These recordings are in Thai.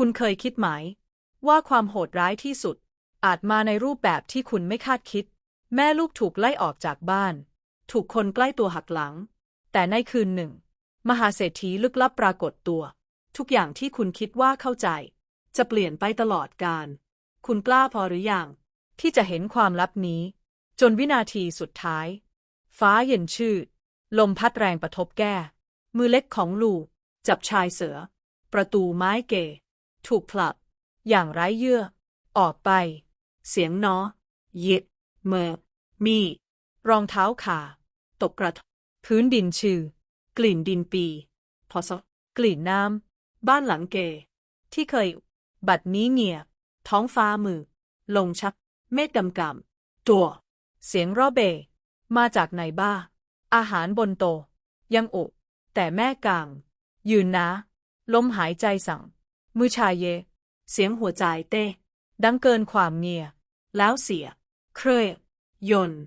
คุณเคยคิดไหม ว่าความโหดร้ายที่สุด อาจมาในรูปแบบที่คุณไม่คาดคิด แม่ลูกถูกไล่ออกจากบ้าน ถูกคนใกล้ตัวหักหลัง แต่ในคืนหนึ่ง มหาเศรษฐีลึกลับปรากฏตัว ทุกอย่างที่คุณคิดว่าเข้าใจ จะเปลี่ยนไปตลอดกาลคุณกล้าพอหรือยัง ที่จะเห็นความลับนี้ จนวินาทีสุดท้าย ฟ้าเย็นชืดลมพัดแรงประทบแก้ มือเล็กของลูกจับชายเสือ ประตูไม้เก ถูกผลักอย่างไร้เยื่อ ออกไป เสียงน้อย็ดเมอมี รองเท้าขา ตกกระทพื้นดินชื่อ กลิ่นดินปี พอสกลิ่นน้ำ บ้านหลังเก ที่เคย บัดนี้เงียบ ท้องฟ้ามือ ลงชัก เมฆกำกำตัว เสียงรอเบ มาจากไหนบ้า อาหารบนโต ยังอุแต่แม่กลาง ยืนนะ ลมหายใจสั่ง มือชายเย เสียงหัวใจเต้ดังเกินความเงีย แล้วเสีย เครยยนต์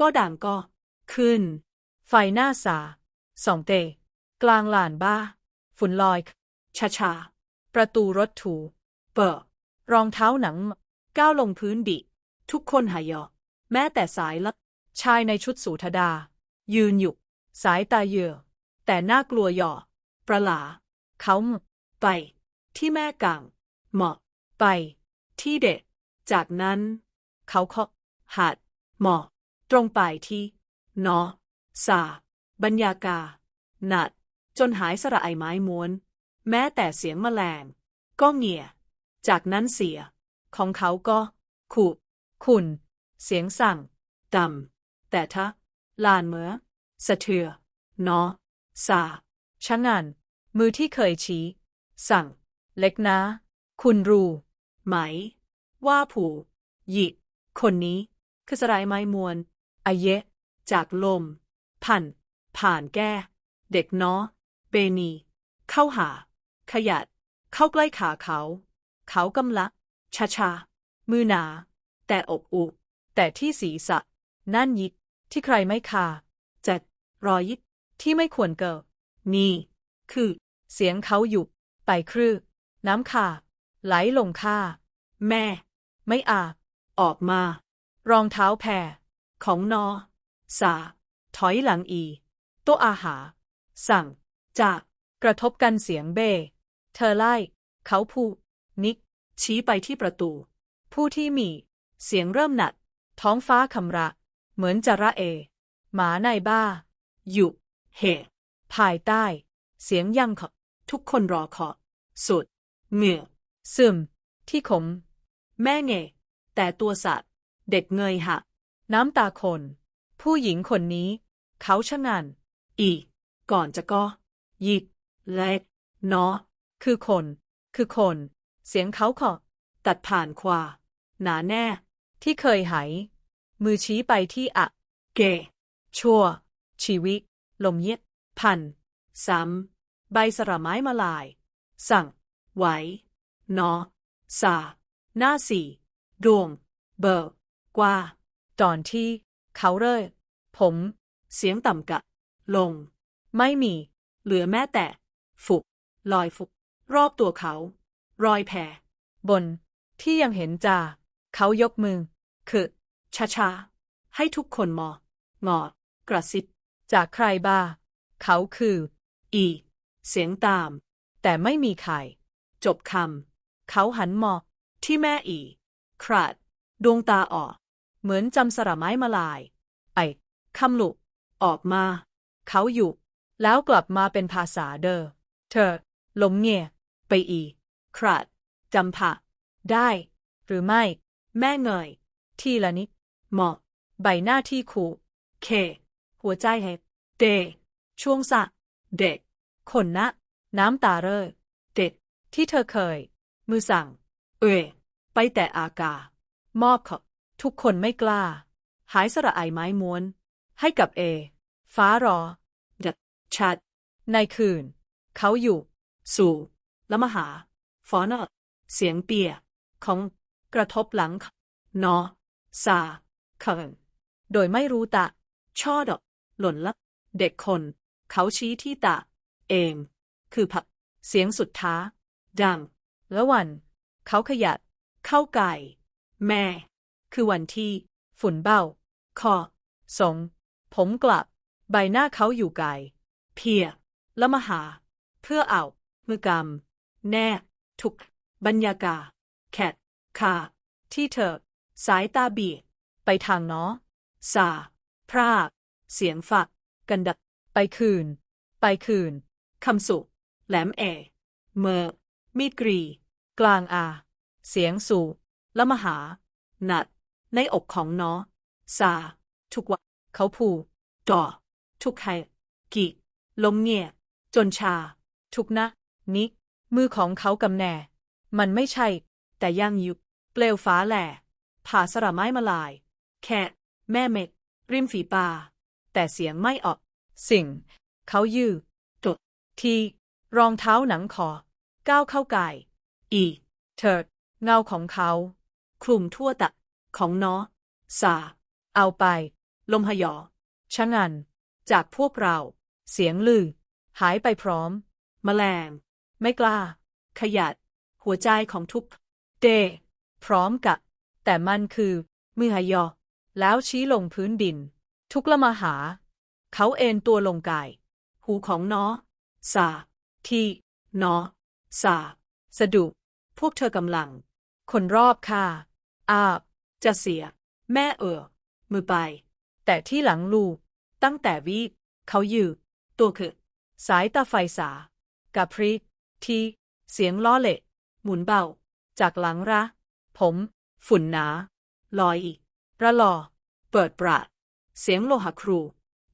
ก็ดังก็ ขึ้น ไฟหน้าสา สองเต กลางลานบ้า ฝุ่นลอย ชาชา ประตูรถถู เปิดรองเท้าหนัง ก้าวลงพื้นดิ ทุกคนหายอ แม้แต่สายลับชายในชุดสูทดา ยืนอยู่ สายตาเยื่อ แต่น่ากลัวหย่อ ประหลา เขาไป ที่แม่กังเหมาะ ไป ที่เด็ก จากนั้น เขาเคาะหัดเหมอตรงไปที่นอสาบรรยากา หนัด จนหายสระไอไม้ม้วน แม้แต่เสียงแมลง ก็เงียจากนั้นเสีย ของเขาก็ขุคุณเสียงสั่งดำแต่ถ้าลานเมือ สะเทือ นอ สาชะงันมือที่เคยชี้ สั่ง เล็กนะ คุณรู้ไหม ว่าผู้หยิกคนนี้ คือสลายไม้มวลอาเยะ จากลมพันผ่านแก้ เด็กน้อ เบนี เข้าหา ขยัด เข้าใกล้ขาเขา เขากำลักชาชามือหนา แต่อบอุแต่ที่ศีรษะ นั่นยิกที่ใครไม่คาจะรอยยิกที่ไม่ควรเกิดนี่ คือ เสียงเขาหยุบไปครื้ น้ำคาไหลลงค่าแม่ ไม่อาจออกมา รองเท้าแพรของนอ สา ถอยหลังอี โต๊ะอาหารสั่ง จาก กระทบกันเสียงเบ้เธอไล่ เขาพูนิก ชี้ไปที่ประตู ผู้ที่มี เสียงเริ่มหนัดท้องฟ้าคำระ เหมือนจะระเอ หมาในบ้า อยู่เหภายใต้ เสียงยังขอทุกคนรอขอสุด เหงื่อซึม ที่ขม แม่เงแต่ตัวสัตว์ เด็กเงยหัก น้ำตาคน ผู้หญิงคนนี้ เขาชะงันอีกก่อนจะก็ ยิกเล็กเนาะคือคน คือคน เสียงเขาขอตัดผ่านควา หนาแน่ ที่เคยหาย มือชี้ไปที่อะ เก ชั่ว ชีวิต ลมเย็ด พัน ซ้ำ ใบสระไม้มาลาย สั่ง ไหว นอ สา หน้าสี่ดวง เบิกกว่า ตอนที่ เขาเร่ยผม เสียงต่ำกะ ลง ไม่มี เหลือแม้แต่ ฟุกลอยฟุก รอบตัวเขา รอยแผลบน ที่ยังเห็นจ่าเขายกมือ คือช้าช้าๆให้ทุกคนมองอดกระซิบ จากใครบ้า เขาคือ อี เสียงตาม แต่ไม่มีใคร จบคำ เขาหันมองที่แม่อี คราด ดวงตาออก เหมือนจำสระไม้มาลาย ไอ้คำลุกออกมา เขาอยู่ แล้วกลับมาเป็นภาษาเดอเธอลมเงียไปอี คราดจำผะได้ หรือไม่ แม่เงย ทีละนิดเหมาะ ใบหน้าที่ขู่เค หัวใจเฮเดช่วงสะ เด็ก คนนะ น้ำตาเร่อ ที่เธอเคย มือสั่ง เอไปแต่อากา มอบขอทุกคนไม่กล้า หายสระไอไม้ม้วน ให้กับเอ ฟ้ารอดัดชัด ในคืน เขาอยู่ สู่และมหาฟอนอเสียงเปีย ของกระทบหลัง นอ สาเคินโดยไม่รู้ตะ ช่อดอกหล่นละเด็กคน เขาชี้ที่ตาเอง คือผัก เสียงสุดท้า ดังแล้ววัน เขาขยัด เข้าไก่ แม่ คือวันที่ ฝุ่นเบ้า คอ สง ผมกลับ ใบหน้าเขาอยู่ไกลเพีย แล้วมหา เพื่อเอา มือกำ แน่ ทุก บรรยากาศแคทคาที่เธอ สายตาเบียดไปทางเนาะสา พรากเสียงฝัก กันดัก ไปคืน ไปคืน คำสุ แหลมแอ เมอ มีดกรี กลางอา เสียงสู่แล้วมหา หนัด ในอกของนอสา ทุกวันเขาผูกดอทุกใครกิลมเงียจนชา ทุกนะ นิกมือของเขากำแน่ มันไม่ใช่ แต่ยังอยู่เปลวฟ้าแหล่ผ่าสระไม้มาลาย แค่แม่เม็ด ริมฝีปา แต่เสียงไม่ออก สิ่ง เขายือจดที รองเท้าหนังคอ ก้าวเข้ากายอีเถิด เงาของเขา คลุมทั่วตะ ของเน้อสา เอาไป ลมหยอชะงัน จากพวกเรา เสียงลือ หายไปพร้อมมแมลง ไม่กล้า ขยัด หัวใจของทุกเด พร้อมกับแต่มันคือมือหยอ แล้วชี้ลงพื้นดิน ทุกละมาหา เขาเอนตัวลงกาย หูของเน้อสา ที่น้อ สาสะดุ พวกเธอกำลัง คนรอบค่าอาบ จะเสีย แม่เออ มือไป แต่ที่หลังลูก ตั้งแต่วีดเขายือตัวคือ สายตาไฟสา กับพริก ที่เสียงล้อเละหมุนเบา จากหลังระ ผม ฝุ่นหนา ลอยอีกระลอ เปิดปราด เสียงโลหะครู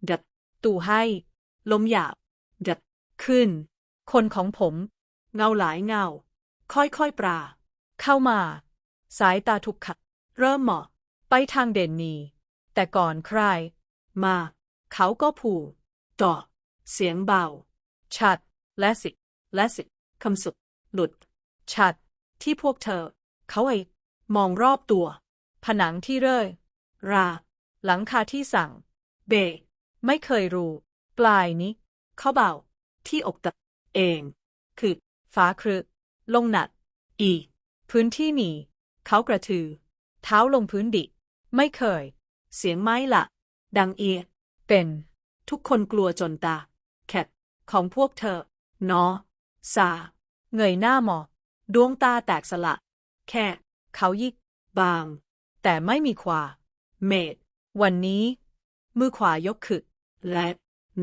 ดัด ตู่ให้ ลมหยาบ ดัด ขึ้น คนของผม เงาหลายเงา ค่อยๆปรา เข้ามา สายตาทุกขัดเริ่มหมอกไปทางเด่นนีแต่ก่อนใคร มา เขาก็ผูต่อเสียงเบา ชัด และสิ และสิ คำสุด หลุด ชัด ที่พวกเธอ เขาไอมองรอบตัว ผนังที่เร่ยรา หลังคาที่สั่ง เบ ไม่เคยรู้ ปลายนี้ เขาเบา ที่อกตะเอง คือ ฟ้าครึลงหนัดอีพื้นที่นีเขากระทือ เท้าลงพื้นดิ ไม่เคย เสียงไม้ละ ดังเอียเป็น ทุกคนกลัวจนตา แคทของพวกเธอ นอ สา เงยหน้ามอ ดวงตาแตกสละ แค่ เขายิก บาง แต่ไม่มีควา เมด วันนี้ มือขวายกขึ้นและ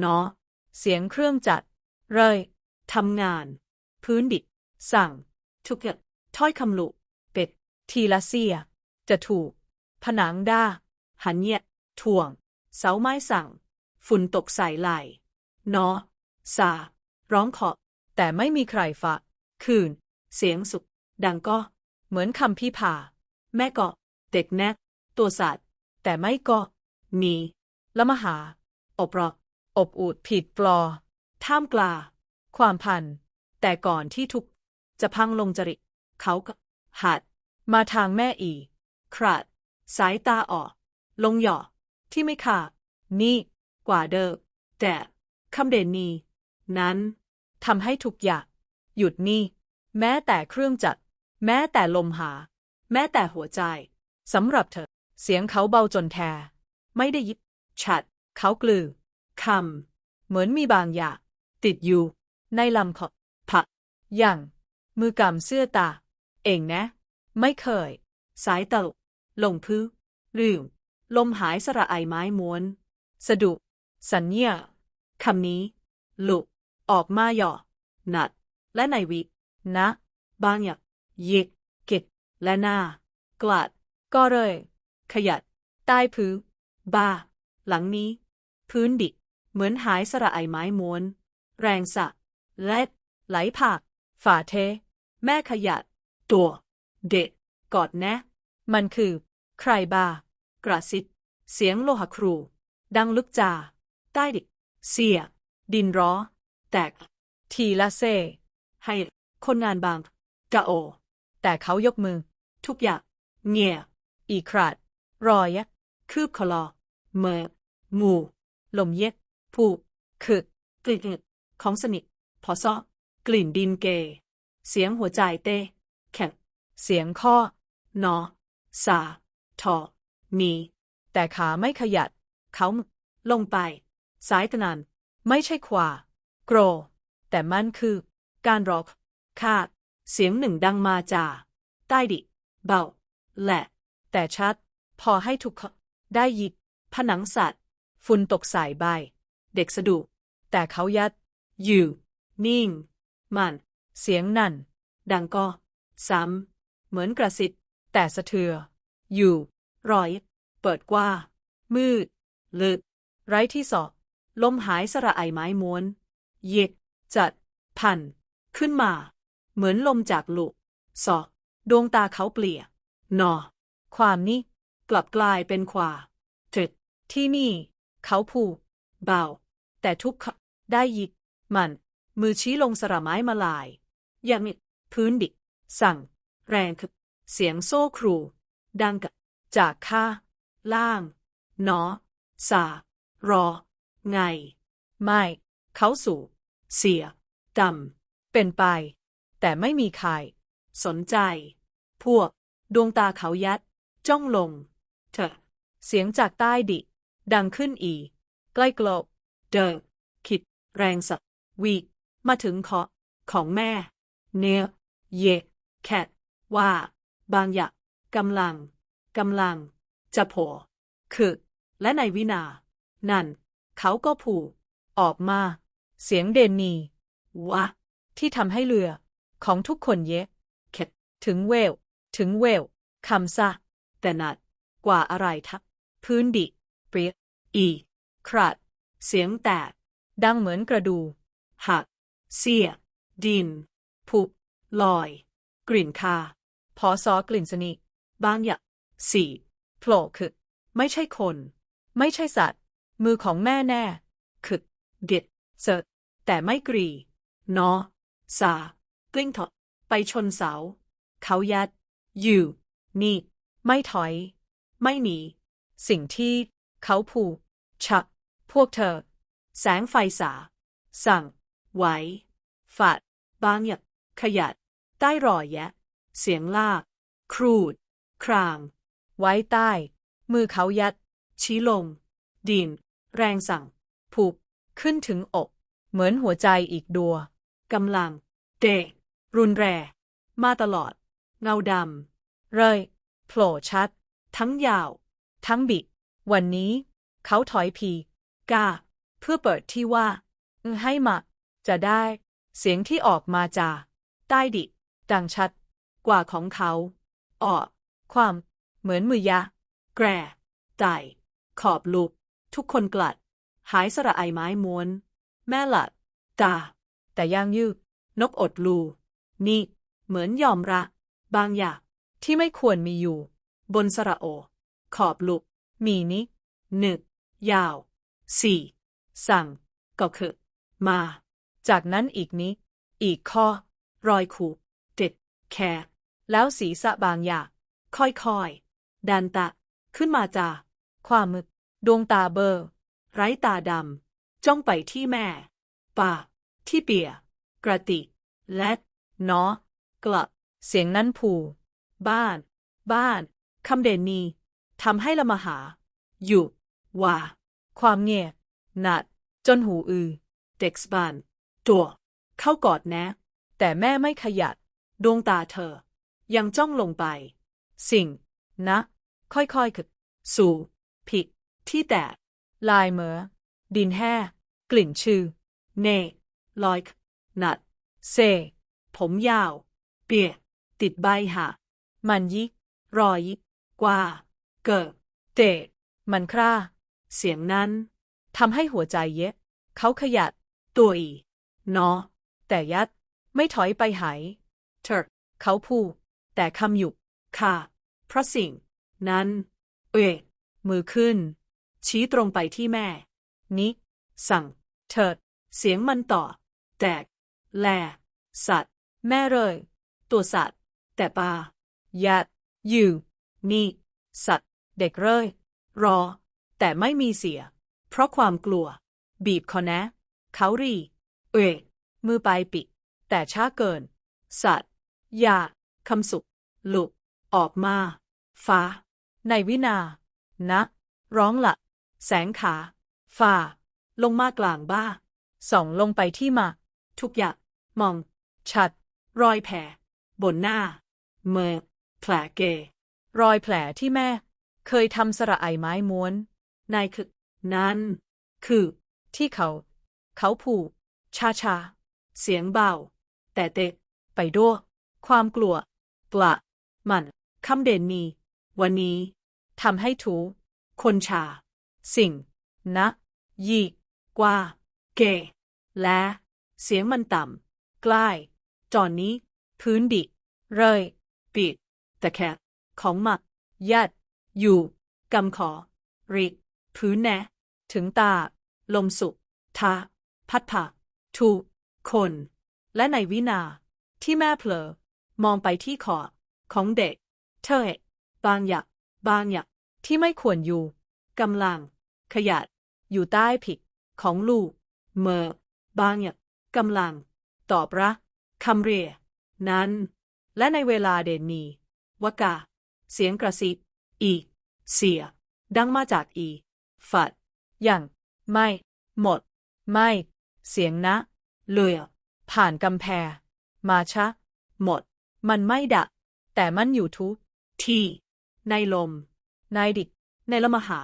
นอ เสียงเครื่องจัด เรยทำงาน พื้นดิบสั่ง ทุกอย่างถ้อยคำลุ เป็ด ทีละเสีย จะถูก ผนังด้า หันเนียถ่วง เสาไม้สั่ง ฝุ่นตกใส่ไหลนอสา ร้องขอแต่ไม่มีใครฝะคืน เสียงสุกดังก็ เหมือนคำพี่พา แม่ก็เด็กแนก ตัวสัตว์ แต่ไม่ก็ มีละมหา อบรอกอบอูดผิดปลอ ท่ามกลา ความพัน แต่ก่อนที่ทุกจะพังลงจริต เขาก็หัด มาทางแม่อี คราด สายตาออก ลงหย่อ ที่ไม่ขาดนี่ กว่าเดิมแต่คำเด่นนี้ นั้นทำให้ทุกอย่าง หยุดนี่ แม้แต่เครื่องจักร แม้แต่ลมหา แม้แต่หัวใจสำหรับเธอ เสียงเขาเบาจนแท ไม่ได้ยิบ ฉัด เขากลือคำเหมือนมีบางอย่างติดอยู่ ในลำคอ อย่าง มือกำเสื้อตา เองนะ ไม่เคย สายตลกลงพื้นลืม ลมหายสระไอไม้ม้วน สะดุ สัญญาคำนี้ลุกออกมาหย่อหนัด และในวิ นะ บางอย่างยิกเก็ดและหน้า กลัดก็เลย ขยัด ใต้พื้นบ้า หลังนี้ พื้นดิ เหมือนหายสระไอไม้ม้วน แรงสะ และไหลผัก ฝาเท แม่ขยัดตัว เด็กกอดแนะ มันคือ ใครบ้ากระซิบเสียงโลหะครู ดังลึกจา ใต้ดิก เสีย ดินร้อ แตก ทีละเซ ให้คนงานบางกะโอ แต่เขายกมือ ทุกอย่าง เงียบอีคราด รอยยักคืบคลอ เมองูลมเย็ดผูกคึกกลิ่นของสนิทพอซ้อ กลิ่นดินเก เสียงหัวใจเต้แข็งเสียงข้อนอสาทอมีแต่ขาไม่ขยัดเขาลงไป สายตะนันไม่ใช่ขวาโกร แต่มันคือ การรอกคาดเสียงหนึ่งดังมาจากใต้ดิ เบา และ แต่ชัด พอให้ทุกคนได้ยินผนังสัตว์ ฝุ่นตกใส่ใบ เด็กสะดุดแต่เขายัด อยู่ นิ่ง มัน เสียงนั่น ดังก็ซ้ำเหมือนกระสิบแต่สะเทือ อยู่รอย เปิดกว่ามืด ลึก ไร้ที่สอบ ลมหายสระไอไม้ม้วน เยก จัด พัน ขึ้นมา เหมือนลมจากหลุศอกดวงตาเขาเปลี่ยนอ ความนี้ กลับกลายเป็นขวาตึดที่นี่ เขาผูกเบา แต่ทุกคนได้ยินมัน มือชี้ลงสระไม้มาลายยัมิดพื้นดิก สั่ง แรงคือเสียงโซ่ครู ดังกับจากข้า ล่างนอสา รอ ไง ไม่ เขาสู่ เสียดเป็นไป แต่ไม่มีใคร สนใจ พวก ดวงตาเขายัด จ้องลง เถอะ เสียงจากใต้ดิ ดังขึ้นอีกใกล้กลบ เดินคิด แรงสักวีก มาถึงเคาะของแม่ เนื้อเยแคทว่า บางอย่างกำลังกำลัง จะโผล่คือและในวินา นั่น เขาก็ผูกออกมา เสียงเดนนีวะ ที่ทำให้เรือ ของทุกคนเยะเข็ดถึงเวล ถึงเวลคำซะ แต่นัดกว่าอะไรทัก พื้นดิเปรียอี ครัด เสียงแตก ดังเหมือนกระดู หัก เสีย ดิน ผุ ลอย กลิ่นคา พอซอกลิ่นสนิบางอย่างสี่โผล่คือ ไม่ใช่คน ไม่ใช่สัตว์ มือของแม่แน่คึกเด็ดเสิร์แต่ไม่กรี นอ สา กลิ้งถอดไปชนเสา เขายัด อยู่ นี่ ไม่ถอย ไม่หนี สิ่งที่เขาผูกชัก พวกเธอ แสงไฟสา สั่ง ไหวฝาดบางอย่างขยัด ใต้รอยแยะ เสียงลาก ครูด คราง ไว้ใต้ มือเขายัด ชี้ลง ดิน แรงสั่ง ผูก ขึ้นถึงอก เหมือนหัวใจอีกดัวกำลัง เดะรุนแรง มาตลอด เงาดำ เรยโผล่ชัด ทั้งยาว ทั้งบิดวันนี้ เขาถอยพีกาเพื่อเปิดที่ว่าให้มา จะได้ เสียงที่ออกมาจาก ใต้ดิ ดังชัด กว่าของเขาออกความ เหมือนมือยะ แกรไต่ขอบลุกทุกคนกลัด หายสระไอไม้ม้วน แม่หลัด ตา แต่ย่างยืดนกอดลู นี่ เหมือนยอมระ บางอย่างที่ไม่ควรมีอยู่ บนสระโอ ขอบลุก มีนิหนึก ยาว สี่ สั่ง ก็คือ มา จากนั้นอีกนิอีกข้อ รอยขูดเด็ดแคร์แล้วศีรษะบางอย่าง ค่อยๆ ดันตะ ขึ้นมาจากความมึกดวงตาเบลอร์ ไร้ตาดำ จ้องไปที่แม่ ป่า ที่เปีย กระติ และเนาะกลับ เสียงนั้นผูบ้าน บ้านคำเด่นนีทำให้ละมหา อยู่ ว่า ความเงียบนัด จนหูอือ เด็กสบาน ตัวเข้ากอดแนะ แต่แม่ไม่ขยัดดวงตาเธอ ยังจ้องลงไป สิ่ง นะ ค่อยๆคือสู่ผิด ที่แตกลายเหมอดินแห้กลิ่นชื่อ เนลอยนัด เซ ผมยาว เปียกติดใบหามันยิกรอยิกกว่า เกิดเตะมันคร่า เสียงนั้นทำให้หัวใจเยะ เขาขยัด ตัวอี นอ แต่ยัด ไม่ถอยไปหายเธอเขาพูดแต่คำหยุกค่ะเพราะสิ่ง นั้น เอะมือขึ้น ชี้ตรงไปที่แม่ นิสั่ง เถิด เสียงมันต่อ แตก แล สัตว์ แม่เลย ตัวสัตว์ แต่ปลายัดอยู่นี่ สัตว์ เด็กเลยรอ แต่ไม่มีเสีย เพราะความกลัว บีบคอแนะ เขารี เอะมือไปปิดแต่ช้าเกิน สัตว์ยาคำสุขหลุดออกมา ฟ้า ในวินา นะ ร้องละแสงขา ฝ่า ลงมากลางบ้า ส่องลงไปที่มา ทุกอย่างมอง ชัด รอยแผล บนหน้า เมื่อแผลเก รอยแผลที่แม่ เคยทำสระไอไม้ม้วน นายคือ นั้น คือ ที่เขา เขาผูก ชาชา เสียงเบา แต่เตะ ไปด้วยความกลัว กละ มันคำเด่นนี้ วันนี้ทำให้ถูคนชา สิ่ง นะยีกว่า เก และ เสียงมันต่ำใกล้จอนนี้ พื้นดิ เรย ปิดแต่แค่ของหมัก ยัด อยู่ กำขอ ริก พื้นแนะถึงตา ลมสุ ทา พัดผ่า ถูกคน และในวินาที่แม่เผลอ มองไปที่คอของเด็ก เธอบางอย่างบางอย่างที่ไม่ควรอยู่กำลัง ขยัดอยู่ใต้ผิดของลูก เมื่อบางอย่างกำลัง ตอบรักคำเรียนั้น และในเวลาเดนนีวกา เสียงกระซิบอีเสีย ดังมาจากอี ฝัด อย่าง ไม่ หมด ไม่ เสียงนะเลือผ่านกำแพงมาชะ หมด มันไม่ดะ แต่มันอยู่ทุกที่ ในลม ในดิก ในละมหา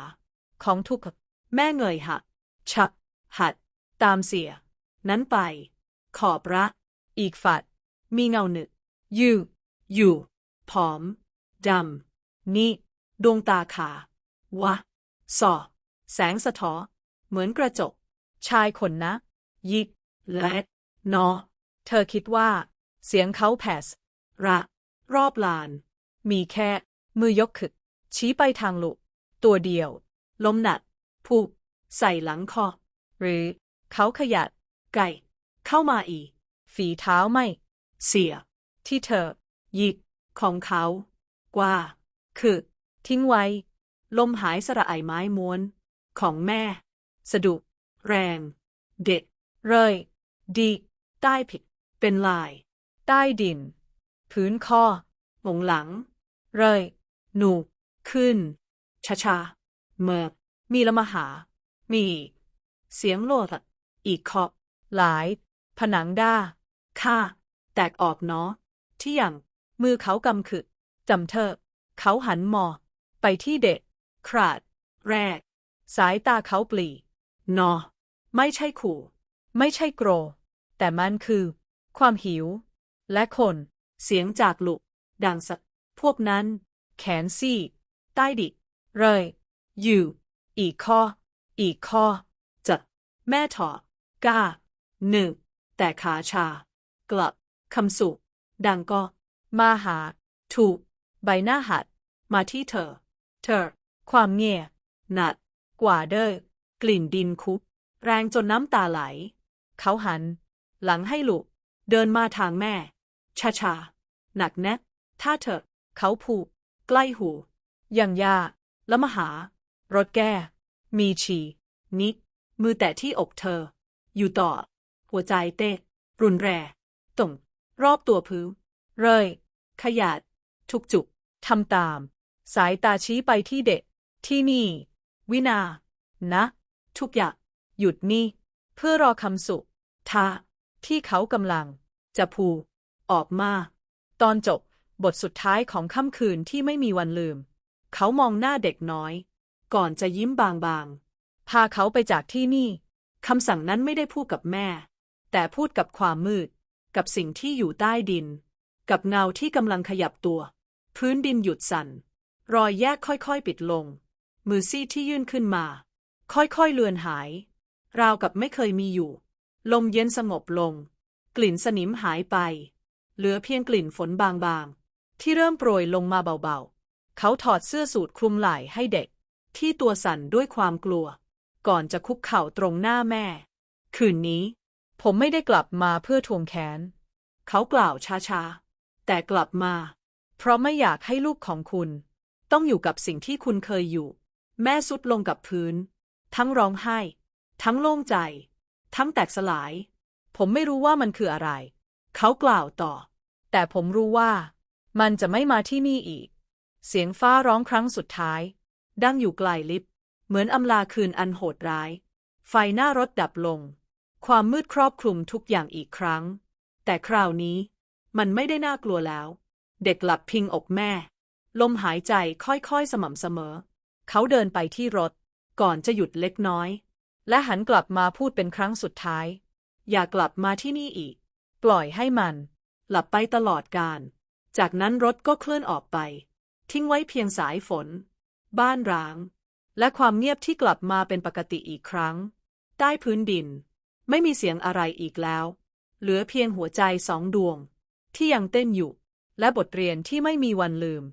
ของทุกข์แม่เงยหักชะ หัด ตามเสีย นั้นไป ขอบระ อีกฝัด มีเงาหนึกยูอยู่ ผอม ดำ นี่ ดวงตาขาวะสอแสงสะท้อเหมือนกระจก ชายคนนะ ยิก และนอ เธอคิดว่า เสียงเขาแผสระ รอบลาน มีแค่ มือยกขึ้นชี้ไปทางลุตัวเดียวลมหนัดผูก ใส่หลังคอ หรือ เขาขยัด ไก่ เข้ามาอีก ฝีเท้าไม่ เสีย ที่เธอหยิก ของเขา กว่า คือ ทิ้งไว้ ลมหายสระไอไม้ม้วน ของแม่ สะดุ แรง เด็ด เรย ดี ใต้ผิด เป็นลาย ใต้ดิน พื้นคอหงหลัง เรย หนูขึ้นชาชาเมื่อมีละมหา มี เสียงโลดอีกขอบหลาย ผนังด้าค่า แตกออกเนาะที่อย่าง มือเขากำขึจำเธอ เขาหันมอ ไปที่เด็กคราด แรก สายตาเขาปลี นอ ไม่ใช่ขู่ ไม่ใช่โกรธแต่มันคือ ความหิว และคน เสียงจากหลุดังสักพวกนั้น แขนซี่ใต้ดิ เรยอยู่ อีกข้อ อีกข้อจะแม่ถอก้าหนึ่งแต่ขาชา กลับคำสุดังก็ มาหา ถูก ใบหน้าหัด มาที่เธอ เธอ ความเงียหนัด กว่าเด้อกลิ่นดินคุบแรงจนน้ำตาไหล เขาหัน หลังให้ลูกเดินมาทางแม่ชาชาหนักแน่ถ้าเธอเขาผูก ใกล้หู อย่างยาแล้วมาหา รถแก้ มีฉีนิกมือแตะที่อกเธอ อยู่ต่อ หัวใจเต้รุนแรงตุ่มรอบตัวพื้นเรย ขยาด ทุกจุกทำตาม สายตาชี้ไปที่เด็ก ที่นี่ วินา นะ ทุกอย่าง หยุดนี่ เพื่อรอคำสุ ท่าที่เขากำลัง จะพูออกมา ตอนจบบทสุดท้ายของค่ำคืนที่ไม่มีวันลืม เขามองหน้าเด็กน้อย ก่อนจะยิ้มบางๆ พาเขาไปจากที่นี่คำสั่งนั้นไม่ได้พูดกับแม่ แต่พูดกับความมืด กับสิ่งที่อยู่ใต้ดิน กับเงาที่กำลังขยับตัว พื้นดินหยุดสั่น รอยแยกค่อยๆปิดลง มือซีดที่ยื่นขึ้นมา ค่อยๆเลือนหาย ราวกับไม่เคยมีอยู่ ลมเย็นสงบลง กลิ่นสนิมหายไป เหลือเพียงกลิ่นฝนบางๆ ที่เริ่มโปรยลงมาเบาๆ เขาถอดเสื้อสูทคลุมไหล่ให้เด็ก ที่ตัวสั่นด้วยความกลัว ก่อนจะคุกเข่าตรงหน้าแม่ คืนนี้ ผมไม่ได้กลับมาเพื่อทวงแค้น เขากล่าวช้าๆ แต่กลับมา เพราะไม่อยากให้ลูกของคุณ ต้องอยู่กับสิ่งที่คุณเคยอยู่ แม่สุดลงกับพื้น ทั้งร้องไห้ ทั้งโล่งใจ ทั้งแตกสลาย ผมไม่รู้ว่ามันคืออะไร เขากล่าวต่อ แต่ผมรู้ว่า มันจะไม่มาที่นี่อีก เสียงฟ้าร้องครั้งสุดท้าย ดังอยู่ไกลลิฟต์เหมือนอำลาคืนอันโหดร้าย ไฟหน้ารถดับลง ความมืดครอบคลุมทุกอย่างอีกครั้ง แต่คราวนี้ มันไม่ได้น่ากลัวแล้ว เด็กหลับพิงอกแม่ ลมหายใจค่อยๆสม่ำเสมอ เขาเดินไปที่รถ ก่อนจะหยุดเล็กน้อย และหันกลับมาพูดเป็นครั้งสุดท้าย อย่ากลับมาที่นี่อีก ปล่อยให้มัน หลับไปตลอดการ จากนั้นรถก็เคลื่อนออกไป ทิ้งไว้เพียงสายฝน บ้านร้าง และความเงียบที่กลับมาเป็นปกติอีกครั้ง ใต้พื้นดิน ไม่มีเสียงอะไรอีกแล้ว เหลือเพียงหัวใจสองดวง ที่ยังเต้นอยู่ และบทเรียนที่ไม่มีวันลืม